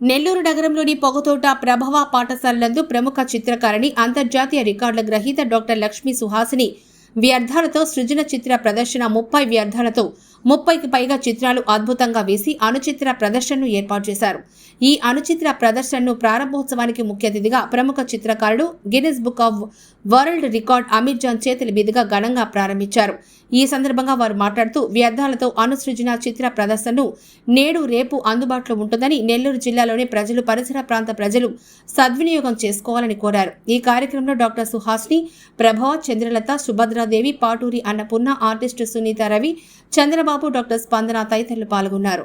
నెల్లూరు నగరంలోని పొగతోట ప్రభవ పాఠశాలలందు ప్రముఖ చిత్రకారిణి అంతర్జాతీయ రికార్డుల గ్రహీత డాక్టర్ లక్ష్మీ సుహాసిని వ్యర్థాలతో సృజన చిత్ర ప్రదర్శన ముప్పై వ్యర్థాలతో ముప్పైకి పైగా చిత్రాలు అద్భుతంగా వేసి అనుచిత్ర ప్రదర్శనను ఏర్పాటు చేశారు. ఈ అనుచిత్ర ప్రదర్శనను ప్రారంభోత్సవానికి ముఖ్య అతిథిగా ప్రముఖ చిత్రకారుడు Guinness book of world record Ameer Jaan చేతుల మీదుగా ఘనంగా ప్రారంభించారు. ఈ సందర్భంగా వారు మాట్లాడుతూ వ్యర్థాలతో అనుసృజన చిత్ర ప్రదర్శనను నేడు రేపు అందుబాటులో ఉంటుందని నెల్లూరు జిల్లాలోని ప్రజలు పరిసర ప్రాంత ప్రజలు సద్వినియోగం చేసుకోవాలని కోరారు. ఈ కార్యక్రమంలో doctor Suhasni Prabhava Chandralatha Subhadradevi Paturi Annapurna artist Sunitha Ravi Chandrababu doctor Spandana తదితరులు పాల్గొన్నారు.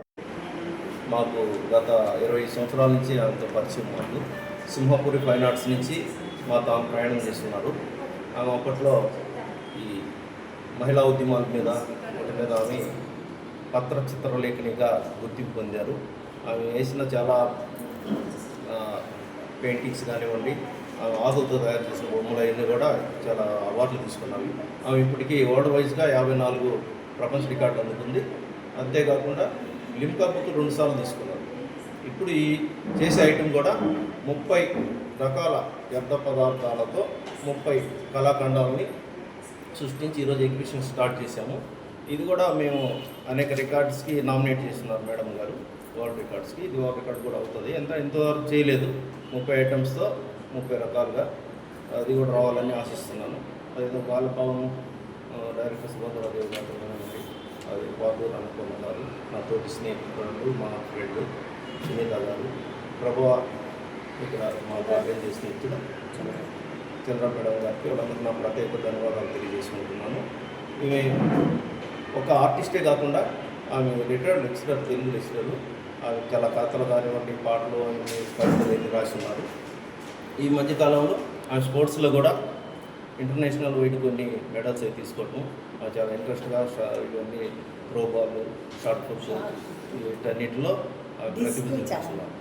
మాకు గత ఇరవై సంవత్సరాల నుంచి ఆమెతో పరిచయం మాకు. సింహపురి ఫైన్ ఆర్ట్స్ నుంచి మా తాము ప్రయాణం చేస్తున్నారు. ఆమె అప్పట్లో ఈ మహిళా ఉద్యమాల మీద వాటి మీద ఆమె పత్ర చిత్రలేఖనిగా గుర్తింపు పొందారు. ఆమె వేసిన చాలా పెయింటింగ్స్ కానివ్వండి ఆమె ఆకులతో తయారు చేసిన బొమ్మలు అవన్నీ కూడా చాలా అవార్డులు తీసుకున్నాము ఆమె ఇప్పటికీ వరల్డ్ వైజ్గా యాభై నాలుగు ప్రపంచ రికార్డు అందుకుంది అంతేకాకుండా లిమ్కా బుక్ రెండుసార్లు తీసుకున్నారు. ఇప్పుడు ఈ చేసే ఐటెం కూడా ముప్పై రకాల వ్యర్థ పదార్థాలతో ముప్పై కళాఖండాలని సృష్టించి ఈరోజు ఎగ్జిబిషన్ స్టార్ట్ చేశాము. ఇది కూడా మేము అనేక రికార్డ్స్కి నామినేట్ చేస్తున్నారు మేడం గారు. వరల్డ్ రికార్డ్స్కి ఇది వరల్డ్ రికార్డ్ కూడా అవుతుంది. ఎంత ఇంతవరకు చేయలేదు. ముప్పై ఐటమ్స్తో ముప్పై రకాలుగా అది కూడా రావాలని ఆశిస్తున్నాను. అదేదో బాలపావనం డైరెక్టర్ సుభద్రాదేవి గారు కానివ్వండి, అది బాబు అనుకున్న గారు నా తోటి స్నేహితులు మా ఫ్రెండ్ సునీత గారు ప్రభు ఇక్కడ మా ఆర్గనైజ్ చేసిన స్నేహితుడు చంద్ర మేడం గారికి వాళ్ళందరూ నా ప్రత్యేక ధన్యవాదాలు తెలియజేసుకుంటున్నాను. ఈమె ఒక ఆర్టిస్టే కాకుండా ఆమె రిటైర్డ్ లెక్చరర్ తెలుగు లెక్చరర్ ఆమె చాలా కథలు కానివ్వండి పాటలు అన్ని కవితలు రాసి ఉన్నారు. ఈ మధ్యకాలంలో ఆమె స్పోర్ట్స్లో కూడా ఇంటర్నేషనల్ వైడ్ కొన్ని మెడల్స్ అవి తీసుకోవటం. చాలా ఇంట్రెస్ట్గా ఇవన్నీ త్రో బాల్ షార్ట్ పుట్స్ వీటన్నిటిలో ఆమె ప్రతిబింబిస్తున్నారు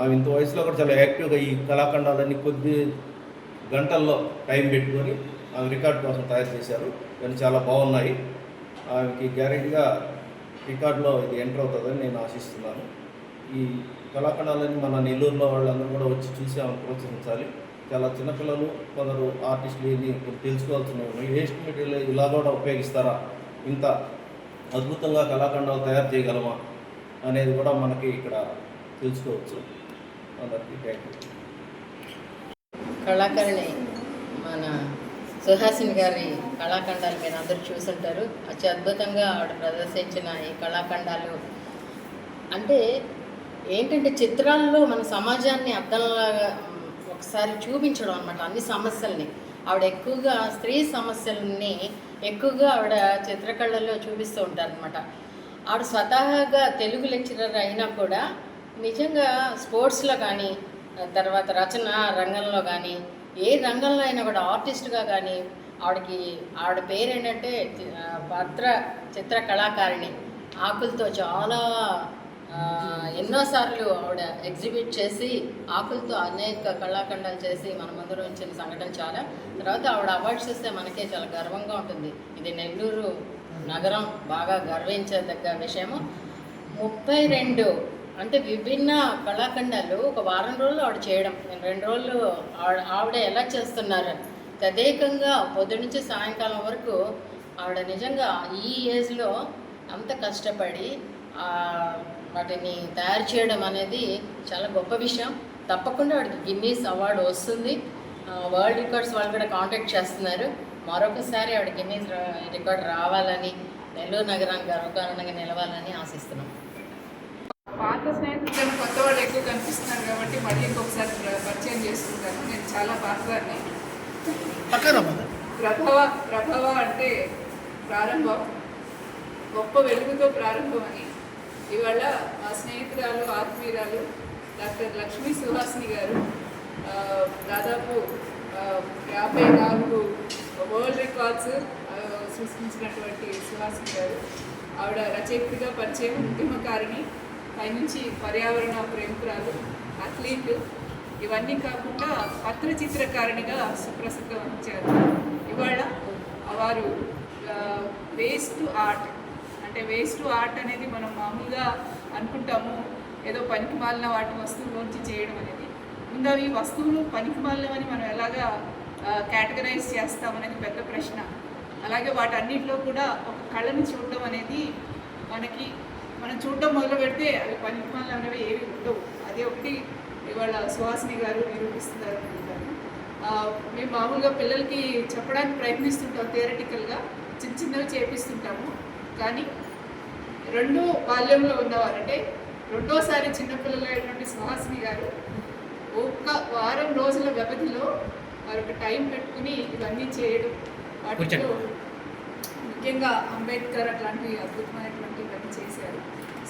ఆమె ఇంత వయసులో కూడా చాలా యాక్టివ్గా ఈ కళాఖండాలన్నీ కొద్ది గంటల్లో టైం పెట్టుకొని ఆమె రికార్డ్ కోసం తయారు చేశారు. ఇవన్నీ చాలా బాగున్నాయి. ఆమెకి గ్యారెంటీగా రికార్డులో ఇది ఎంటర్ అవుతుందని నేను ఆశిస్తున్నాను. ఈ కళాఖండాలని మన నెల్లూరులో వాళ్ళందరూ కూడా వచ్చి చూసి ఆమె ప్రోత్సహించాలి. చాలా చిన్నపిల్లలు కొందరు ఆర్టిస్టులు ఇది తెలుసుకోవాల్సిన వేస్ట్ మెటీరియల్ ఇలా కూడా ఉపయోగిస్తారా? ఇంత అద్భుతంగా కళాఖండాలు తయారు చేయగలమా? అనేది కూడా మనకి ఇక్కడ తెలుసుకోవచ్చు. అందరికీ థ్యాంక్ యూ కళాకారిణి మన సుహాసిని గారి కళాఖండాలు మీరు అందరూ చూసుంటారు. అతి అద్భుతంగా ఆవిడ ప్రదర్శించిన ఈ కళాఖండాలు. అంటే ఏంటంటే చిత్రాల్లో మన సమాజాన్ని అర్థంలాగా ఒకసారి చూపించడం అనమాట అన్ని సమస్యల్ని. ఆవిడ ఎక్కువగా స్త్రీ సమస్యల్ని ఎక్కువగా ఆవిడ చిత్రకళల్లో చూపిస్తూ ఉంటారనమాట ఆవిడ స్వతహాగా తెలుగు లెక్చరర్ అయినా కూడా నిజంగా స్పోర్ట్స్లో కానీ తర్వాత రచన రంగంలో కానీ ఏ రంగంలో అయినా కూడా ఆర్టిస్ట్గా కానీ ఆవిడకి ఆవిడ పేరు ఏంటంటే భద్ర చిత్ర కళాకారిణి. ఆకులతో చాలా ఎన్నోసార్లు ఆవిడ ఎగ్జిబిట్ చేసి ఆకులతో అనేక కళాఖండాలు చేసి మన ముందర ఉంచిన సంఘటన చాలా. తర్వాత ఆవిడ అవార్డ్స్ ఇస్తే మనకే చాలా గర్వంగా ఉంటుంది. ఇది నెల్లూరు నగరం బాగా గర్వించదగ్గ విషయము. ముప్పై రెండు అంటే విభిన్న కళాఖండాలు ఒక వారం రోజులు ఆవిడ చేయడం. నేను రెండు రోజులు ఆవిడ ఆవిడ ఎలా చేస్తున్నారు? తదేకంగా పొద్దు నుంచి సాయంకాలం వరకు ఆవిడ నిజంగా ఈ ఏజ్లో అంత కష్టపడి ఆ, వాటిని తయారు చేయడం అనేది చాలా గొప్ప విషయం. తప్పకుండా వాడికి గిన్నీస్ అవార్డు వస్తుంది. ఆ, వరల్డ్ రికార్డ్స్ వాళ్ళు కూడా కాంటాక్ట్ చేస్తున్నారు. మరొకసారి ఆవిడ గిన్నీస్ రికార్డ్ రావాలని నెల్లూరు నగరానికి గర్వకారణంగా నిలవాలని ఆశిస్తున్నాం. పాత స్నేహితులను కొత్త వాళ్ళు ఎక్కువ కనిపిస్తున్నారు కాబట్టి మళ్ళీ ఇంకొకసారి ప్ర- పరిచయం చేసుకుంటాను నేను చాలా పాతదాన్ని. ప్రభవ ప్రభవ అంటే ప్రారంభం. గొప్ప వెలుగుతో ప్రారంభమని. ఇవాళ మా స్నేహితురాలు ఆత్మీయురాలు డాక్టర్ లక్ష్మీ సుహాసిని గారు దాదాపు యాభై నాలుగు వరల్డ్ రికార్డ్స్ సృష్టించినటువంటి సుహాసిని గారు. ఆవిడ రచయితగా పరిచయం ఉద్యమకారిణి పైనుంచి పర్యావరణ ప్రేమికురాలు అథ్లీట్. ఇవన్నీ కాకుండా పత్ర చిత్రకారిణిగా సుప్రసిద్ధం వచ్చారు ఇవాళ వారు వేస్ట్ ఆర్ట్ అంటే వేస్ట్ ఆర్ట్ అనేది మనం మామూలుగా అనుకుంటాము. ఏదో పనికి మాలిన వాటి వస్తువులోంచి చేయడం అనేది. ముందు అవి వస్తువులు పనికి మాలినవని మనం ఎలాగా కేటగరైజ్ చేస్తామనేది పెద్ద ప్రశ్న. అలాగే వాటన్నిటిలో కూడా ఒక కళను చూడడం అనేది మనకి మనం చూడడం మొదలు పెడితే అవి పనికి మాలిన అనేవి ఏవి ఉండవు. అదే ఒకటి ఇవాళ సుహాసిని గారు నిరూపిస్తున్నారు అనుకుంటాను. మేము మామూలుగా పిల్లలకి చెప్పడానికి ప్రయత్నిస్తుంటాం థియరటికల్గా చిన్న చిన్నవి చేపిస్తుంటాము. కానీ రెండో బాల్యంలో ఉన్నవారు. అంటే రెండోసారి చిన్నపిల్లలు అయినటువంటి సుహాసిని గారు ఒక్క వారం రోజుల వ్యవధిలో వారు ఒక టైం పెట్టుకుని ఇవన్నీ చేయడం. వాటితో ముఖ్యంగా అంబేద్కర్ అట్లాంటి అద్భుతమైనటువంటి ఇవన్నీ చేశారు.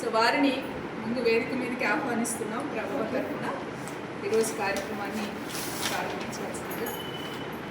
సో వారిని ముందు వేదిక మీదకి ఆహ్వానిస్తున్నాం ప్రభావ తరఫున. ఈరోజు కార్యక్రమాన్ని